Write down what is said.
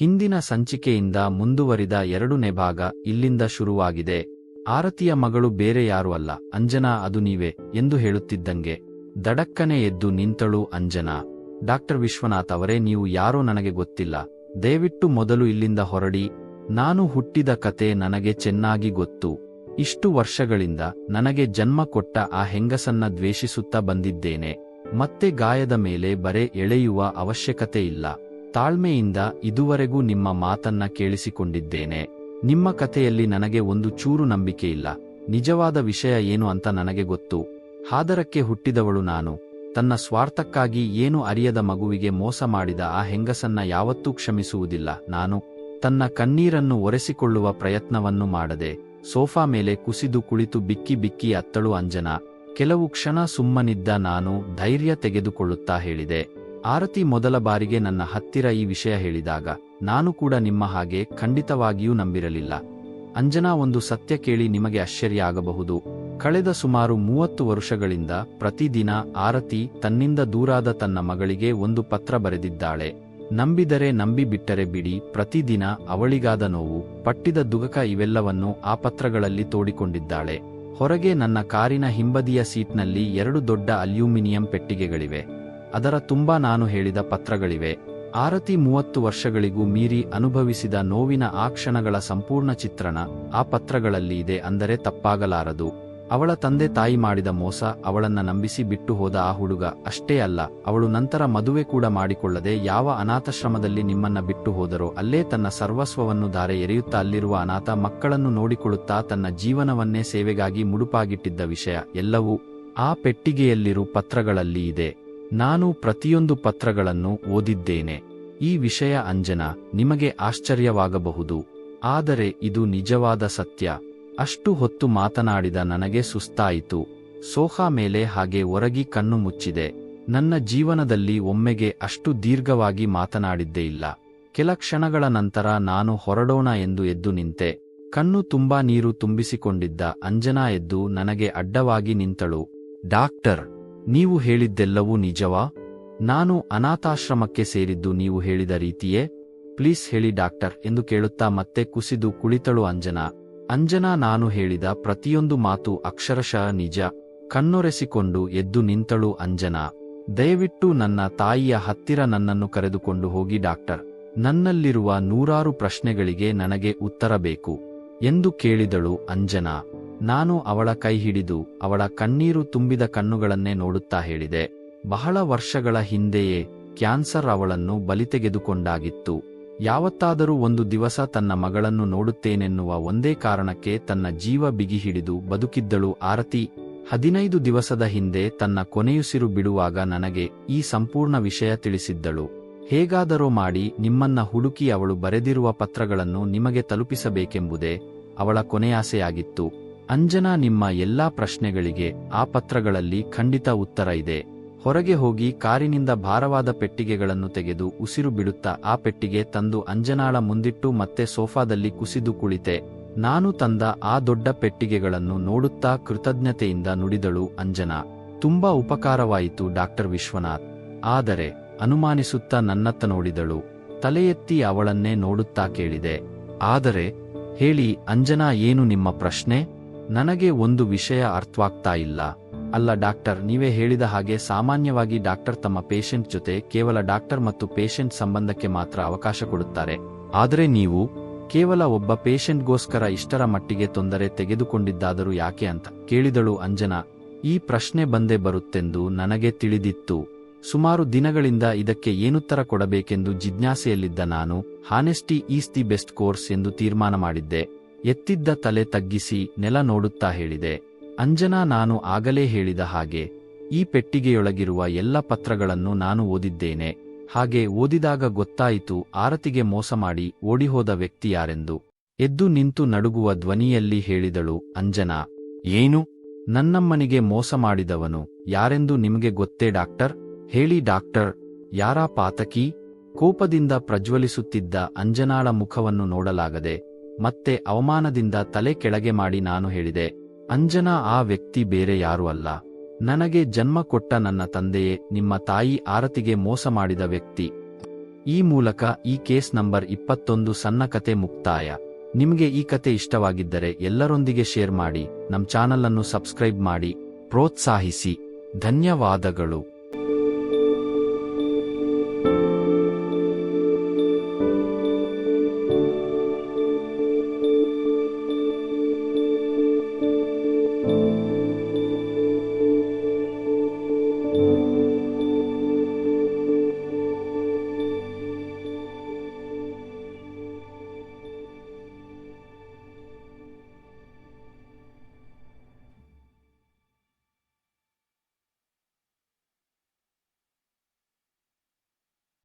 ಹಿಂದಿನ ಸಂಚಿಕೆಯಿಂದ ಮುಂದುವರಿದ ಎರಡನೇ ಭಾಗ ಇಲ್ಲಿಂದ ಶುರುವಾಗಿದೆ. ಆರತಿಯ ಮಗಳು ಬೇರೆ ಯಾರೂ ಅಲ್ಲ, ಅಂಜನಾ ಅದು ನೀವೇ ಎಂದು ಹೇಳುತ್ತಿದ್ದಂಗೆ. ದಡಕ್ಕನೆ ಎದ್ದು ನಿಂತಳು ಅಂಜನಾ. ಡಾಕ್ಟರ್ ವಿಶ್ವನಾಥ್ ಅವರೇ, ನೀವು ಯಾರೋ ನನಗೆ ಗೊತ್ತಿಲ್ಲ. ದಯವಿಟ್ಟು ಮೊದಲು ಇಲ್ಲಿಂದ ಹೊರಡಿ. ನಾನು ಹುಟ್ಟಿದ ಕತೆ ನನಗೆ ಚೆನ್ನಾಗಿ ಗೊತ್ತು. ಇಷ್ಟು ವರ್ಷಗಳಿಂದ ನನಗೆ ಜನ್ಮ ಕೊಟ್ಟ ಆ ಹೆಂಗಸನ್ನ ದ್ವೇಷಿಸುತ್ತಾ ಬಂದಿದ್ದೇನೆ. ಮತ್ತೆ ಗಾಯದ ಮೇಲೆ ಬರೆ ಎಳೆಯುವ ಅವಶ್ಯಕತೆ ಇಲ್ಲ. ತಾಳ್ಮೆಯಿಂದ ಇದುವರೆಗೂ ನಿಮ್ಮ ಮಾತನ್ನ ಕೇಳಿಸಿಕೊಂಡಿದ್ದೇನೆ. ನಿಮ್ಮ ಕಥೆಯಲ್ಲಿ ನನಗೆ ಒಂದು ಚೂರು ನಂಬಿಕೆ ಇಲ್ಲ. ನಿಜವಾದ ವಿಷಯ ಏನು ಅಂತ ನನಗೆ ಗೊತ್ತು. ಹಾದರಕ್ಕೆ ಹುಟ್ಟಿದವಳು ನಾನು. ತನ್ನ ಸ್ವಾರ್ಥಕ್ಕಾಗಿ ಏನು ಅರಿಯದ ಮಗುವಿಗೆ ಮೋಸ ಮಾಡಿದ ಆ ಹೆಂಗಸನ್ನ ಯಾವತ್ತೂ ಕ್ಷಮಿಸುವುದಿಲ್ಲ. ನಾನು ತನ್ನ ಕಣ್ಣೀರನ್ನು ಒರೆಸಿಕೊಳ್ಳುವ ಪ್ರಯತ್ನವನ್ನು ಮಾಡದೆ, ಸೋಫಾ ಮೇಲೆ ಕುಸಿದು ಕುಳಿತು ಬಿಕ್ಕಿ ಬಿಕ್ಕಿ ಅತ್ತಳು ಅಂಜನಾ. ಕೆಲವು ಕ್ಷಣ ಸುಮ್ಮನಿದ್ದ ನಾನು ಧೈರ್ಯ ತೆಗೆದುಕೊಳ್ಳುತ್ತಾ ಹೇಳಿದೆ. ಆರತಿ ಮೊದಲ ಬಾರಿಗೆ ನನ್ನ ಹತ್ತಿರ ಈ ವಿಷಯ ಹೇಳಿದಾಗ, ನಾನು ಕೂಡ ನಿಮ್ಮ ಹಾಗೆ ಖಂಡಿತವಾಗಿಯೂ ನಂಬಿರಲಿಲ್ಲ. ಅಂಜನಾ ಒಂದು ಸತ್ಯ ಕೇಳಿ ನಿಮಗೆ ಆಶ್ಚರ್ಯ ಆಗಬಹುದು. ಕಳೆದ ಸುಮಾರು ಮೂವತ್ತು ವರ್ಷಗಳಿಂದ ಪ್ರತಿದಿನ ಆರತಿ ತನ್ನಿಂದ ದೂರಾದ ತನ್ನ ಮಗಳಿಗೆ ಒಂದು ಪತ್ರ ಬರೆದಿದ್ದಾಳೆ. ನಂಬಿದರೆ ನಂಬಿ ಬಿಟ್ಟರೆ ಬಿಡಿ, ಪ್ರತಿದಿನ ಅವಳಿಗಾದ ನೋವು, ಪಟ್ಟಿದ ದುಗಕ ಇವೆಲ್ಲವನ್ನು ಆ ಪತ್ರಗಳಲ್ಲಿ ತೋಡಿಕೊಂಡಿದ್ದಾಳೆ. ಹೊರಗೆ ನನ್ನ ಕಾರಿನ ಹಿಂಬದಿಯ ಸೀಟ್ನಲ್ಲಿ ಎರಡು ದೊಡ್ಡ ಅಲ್ಯೂಮಿನಿಯಂ ಪೆಟ್ಟಿಗೆಗಳಿವೆ. ಅದರ ತುಂಬಾ ನಾನು ಹೇಳಿದ ಪತ್ರಗಳಿವೆ. ಆರತಿ ಮೂವತ್ತು ವರ್ಷಗಳಿಗೂ ಮೀರಿ ಅನುಭವಿಸಿದ ನೋವಿನ ಆ ಕ್ಷಣಗಳ ಸಂಪೂರ್ಣ ಚಿತ್ರಣ ಆ ಪತ್ರಗಳಲ್ಲಿ ಇದೆ ಅಂದರೆ ತಪ್ಪಾಗಲಾರದು. ಅವಳ ತಂದೆ ತಾಯಿ ಮಾಡಿದ ಮೋಸ ಅವಳನ್ನ ನಂಬಿಸಿ ಬಿಟ್ಟು ಹೋದ ಆ ಹುಡುಗ ಅಷ್ಟೇ ಅಲ್ಲ, ಅವಳು ನಂತರ ಮದುವೆ ಕೂಡ ಮಾಡಿಕೊಳ್ಳದೆ ಯಾವ ಅನಾಥಾಶ್ರಮದಲ್ಲಿ ನಿಮ್ಮನ್ನ ಬಿಟ್ಟು ಹೋದರೋ ಅಲ್ಲೇ ತನ್ನ ಸರ್ವಸ್ವವನ್ನು ಧಾರೆ ಎರೆಯುತ್ತಾ ಅಲ್ಲಿರುವ ಅನಾಥ ಮಕ್ಕಳನ್ನು ನೋಡಿಕೊಳ್ಳುತ್ತಾ ತನ್ನ ಜೀವನವನ್ನೇ ಸೇವೆಗಾಗಿ ಮುಡುಪಾಗಿಟ್ಟಿದ್ದ ವಿಷಯ ಎಲ್ಲವೂ ಆ ಪೆಟ್ಟಿಗೆಯಲ್ಲಿರು ಪತ್ರಗಳಲ್ಲಿ ಇದೆ. ನಾನು ಪ್ರತಿಯೊಂದು ಪತ್ರಗಳನ್ನು ಓದಿದ್ದೇನೆ. ಈ ವಿಷಯ ಅಂಜನಾ ನಿಮಗೆ ಆಶ್ಚರ್ಯವಾಗಬಹುದು. ಆದರೆ ಇದು ನಿಜವಾದ ಸತ್ಯ. ಅಷ್ಟು ಹೊತ್ತು ಮಾತನಾಡಿದ ನನಗೆ ಸುಸ್ತಾಯಿತು. ಸೋಫಾ ಮೇಲೆ ಹಾಗೆ ಒರಗಿ ಕಣ್ಣು ಮುಚ್ಚಿದೆ. ನನ್ನ ಜೀವನದಲ್ಲಿ ಒಮ್ಮೆಗೆ ಅಷ್ಟು ದೀರ್ಘವಾಗಿ ಮಾತನಾಡಿದ್ದೇ ಇಲ್ಲ. ಕೆಲ ಕ್ಷಣಗಳ ನಂತರ ನಾನು ಹೊರಡೋಣ ಎಂದು ಎದ್ದು ನಿಂತೆ. ಕಣ್ಣು ತುಂಬಾ ನೀರು ತುಂಬಿಸಿಕೊಂಡಿದ್ದ ಅಂಜನಾ ಎದ್ದು ನನಗೆ ಅಡ್ಡವಾಗಿ ನಿಂತಳು. ಡಾಕ್ಟರ್ ನೀವು ಹೇಳಿದ್ದೆಲ್ಲವೂ ನಿಜವಾ? ನಾನು ಅನಾಥಾಶ್ರಮಕ್ಕೆ ಸೇರಿದ್ದು ನೀವು ಹೇಳಿದ ರೀತಿಯೇ? ಪ್ಲೀಸ್ ಹೇಳಿ ಡಾಕ್ಟರ್ ಎಂದು ಕೇಳುತ್ತಾ ಮತ್ತೆ ಕುಸಿದು ಕುಳಿತಳು ಅಂಜನಾ. ಅಂಜನಾ ನಾನು ಹೇಳಿದ ಪ್ರತಿಯೊಂದು ಮಾತು ಅಕ್ಷರಶಃ ನಿಜ. ಕಣ್ಣೊರೆಸಿಕೊಂಡು ಎದ್ದು ನಿಂತಳು ಅಂಜನಾ. ದಯವಿಟ್ಟು ನನ್ನ ತಾಯಿಯ ಹತ್ತಿರ ನನ್ನನ್ನು ಕರೆದುಕೊಂಡು ಹೋಗಿ ಡಾಕ್ಟರ್. ನನ್ನಲ್ಲಿರುವ ನೂರಾರು ಪ್ರಶ್ನೆಗಳಿಗೆ ನನಗೆ ಉತ್ತರ ಬೇಕು ಎಂದು ಕೇಳಿದಳು ಅಂಜನಾ. ನಾನು ಅವಳ ಕೈ ಹಿಡಿದು ಅವಳ ಕಣ್ಣೀರು ತುಂಬಿದ ಕಣ್ಣುಗಳನ್ನೇ ನೋಡುತ್ತಾ ಹೇಳಿದೆ. ಬಹಳ ವರ್ಷಗಳ ಹಿಂದೆಯೇ ಕ್ಯಾನ್ಸರ್ ಅವಳನ್ನು ಬಲಿತೆಗೆದುಕೊಂಡಾಗಿತ್ತು. ಯಾವತ್ತಾದರೂ ಒಂದು ದಿವಸ ತನ್ನ ಮಗಳನ್ನು ನೋಡುತ್ತೇನೆನ್ನುವ ಒಂದೇ ಕಾರಣಕ್ಕೆ ತನ್ನ ಜೀವ ಬಿಗಿ ಹಿಡಿದು ಬದುಕಿದ್ದಳು ಆರತಿ. ಹದಿನೈದು ದಿವಸದ ಹಿಂದೆ ತನ್ನ ಕೊನೆಯುಸಿರು ಬಿಡುವಾಗ ನನಗೆ ಈ ಸಂಪೂರ್ಣ ವಿಷಯ ತಿಳಿಸಿದ್ದಳು. ಹೇಗಾದರೂ ಮಾಡಿ ನಿಮ್ಮನ್ನ ಹುಡುಕಿ ಅವಳು ಬರೆದಿರುವ ಪತ್ರಗಳನ್ನು ನಿಮಗೆ ತಲುಪಿಸಬೇಕೆಂಬುದೇ ಅವಳ ಕೊನೆಯಾಸೆಯಾಗಿತ್ತು. ಅಂಜನಾ ನಿಮ್ಮ ಎಲ್ಲಾ ಪ್ರಶ್ನೆಗಳಿಗೆ ಆ ಪತ್ರಗಳಲ್ಲಿ ಖಂಡಿತ ಉತ್ತರ ಇದೆ. ಹೊರಗೆ ಹೋಗಿ ಕಾರಿನಿಂದ ಭಾರವಾದ ಪೆಟ್ಟಿಗೆಗಳನ್ನು ತೆಗೆದು ಉಸಿರು ಬಿಡುತ್ತಾ ಆ ಪೆಟ್ಟಿಗೆ ತಂದು ಅಂಜನಾಳ ಮುಂದಿಟ್ಟು ಮತ್ತೆ ಸೋಫಾದಲ್ಲಿ ಕುಸಿದು ಕುಳಿತೆ. ನಾನು ತಂದ ಆ ದೊಡ್ಡ ಪೆಟ್ಟಿಗೆಗಳನ್ನು ನೋಡುತ್ತಾ ಕೃತಜ್ಞತೆಯಿಂದ ನುಡಿದಳು ಅಂಜನಾ. ತುಂಬಾ ಉಪಕಾರವಾಯಿತು ಡಾಕ್ಟರ್ ವಿಶ್ವನಾಥ್. ಆದರೆ ಅನುಮಾನಿಸುತ್ತಾ ನನ್ನತ್ತ ನೋಡಿದಳು. ತಲೆಯೆತ್ತಿ ಅವಳನ್ನೇ ನೋಡುತ್ತಾ ಕೇಳಿದೆ. ಆದರೆ, ಹೇಳಿ ಅಂಜನಾ ಏನು ನಿಮ್ಮ ಪ್ರಶ್ನೆ? ನನಗೆ ಒಂದು ವಿಷಯ ಅರ್ಥವಾಗ್ತಾ ಇಲ್ಲ. ಅಲ್ಲ ಡಾಕ್ಟರ್, ನೀವೇ ಹೇಳಿದ ಹಾಗೆ ಸಾಮಾನ್ಯವಾಗಿ ಡಾಕ್ಟರ್ ತಮ್ಮ ಪೇಷಂಟ್ ಜೊತೆ ಕೇವಲ ಡಾಕ್ಟರ್ ಮತ್ತು ಪೇಷಂಟ್ ಸಂಬಂಧಕ್ಕೆ ಮಾತ್ರ ಅವಕಾಶ ಕೊಡುತ್ತಾರೆ. ಆದರೆ ನೀವು ಕೇವಲ ಒಬ್ಬ ಪೇಷಂಟ್ಗೋಸ್ಕರ ಇಷ್ಟರ ಮಟ್ಟಿಗೆ ತೊಂದರೆ ತೆಗೆದುಕೊಂಡಿದ್ದಾದರೂ ಯಾಕೆ ಅಂತ ಕೇಳಿದಳು ಅಂಜನಾ. ಈ ಪ್ರಶ್ನೆ ಬಂದೇ ಬರುತ್ತೆಂದು ನನಗೆ ತಿಳಿದಿತ್ತು. ಸುಮಾರು ದಿನಗಳಿಂದ ಇದಕ್ಕೆ ಏನುತ್ತರ ಕೊಡಬೇಕೆಂದು ಜಿಜ್ಞಾಸೆಯಲ್ಲಿದ್ದ ನಾನು, honesty is the best course ಎಂದು ತೀರ್ಮಾನ ಮಾಡಿದ್ದೆ. ಎತ್ತಿದ್ದ ತಲೆ ತಗ್ಗಿಸಿ ನೆಲ ನೋಡುತ್ತಾ ಹೇಳಿದೆ, ಅಂಜನಾ, ನಾನು ಆಗಲೇ ಹೇಳಿದ ಹಾಗೆ, ಈ ಪೆಟ್ಟಿಗೆಯೊಳಗಿರುವ ಎಲ್ಲ ಪತ್ರಗಳನ್ನು ನಾನು ಓದಿದ್ದೇನೆ. ಹಾಗೆ ಓದಿದಾಗ ಗೊತ್ತಾಯಿತು, ಆರತಿಗೆ ಮೋಸ ಮಾಡಿ ಓಡಿಹೋದ ವ್ಯಕ್ತಿ ಯಾರೆಂದು. ಎದ್ದು ನಿಂತು ನಡುಗುವ ಧ್ವನಿಯಲ್ಲಿ ಹೇಳಿದಳು, ಅಂಜನಾ, ಏನು? ನನ್ನಮ್ಮನಿಗೆ ಮೋಸ ಮಾಡಿದವನು ಯಾರೆಂದು ನಿಮಗೆ ಗೊತ್ತೇ, ಡಾಕ್ಟರ್? ಹೇಳಿ, ಡಾಕ್ಟರ್, ಯಾರಾ ಪಾತಕಿ? ಕೋಪದಿಂದ ಪ್ರಜ್ವಲಿಸುತ್ತಿದ್ದ ಅಂಜನಾಳ ಮುಖವನ್ನು ನೋಡಲಾಗದೆ ಮತ್ತೆ ಅವಮಾನದಿಂದ ತಲೆ ಕೆಳಗೆ ಮಾಡಿ ನಾನು ಹೇಳಿದೆ, ಅಂಜನಾ ಆ ವ್ಯಕ್ತಿ ಬೇರೆ ಯಾರೂ ಅಲ್ಲ. ನನಗೆ ಜನ್ಮ ಕೊಟ್ಟ ನನ್ನ ತಂದೆಯೇ ನಿಮ್ಮ ತಾಯಿ ಆರತಿಗೆ ಮೋಸ ಮಾಡಿದ ವ್ಯಕ್ತಿ. ಈ ಮೂಲಕ ಈ ಕೇಸ್ ನಂಬರ್ ಇಪ್ಪತ್ತೊಂದು ಸಣ್ಣ ಕತೆ ಮುಕ್ತಾಯ. ನಿಮಗೆ ಈ ಕತೆ ಇಷ್ಟವಾಗಿದ್ದರೆ ಎಲ್ಲರೊಂದಿಗೆ ಶೇರ್ ಮಾಡಿ, ನಮ್ಮ ಚಾನಲನ್ನು ಸಬ್ಸ್ಕ್ರೈಬ್ ಮಾಡಿ, ಪ್ರೋತ್ಸಾಹಿಸಿ. ಧನ್ಯವಾದಗಳು.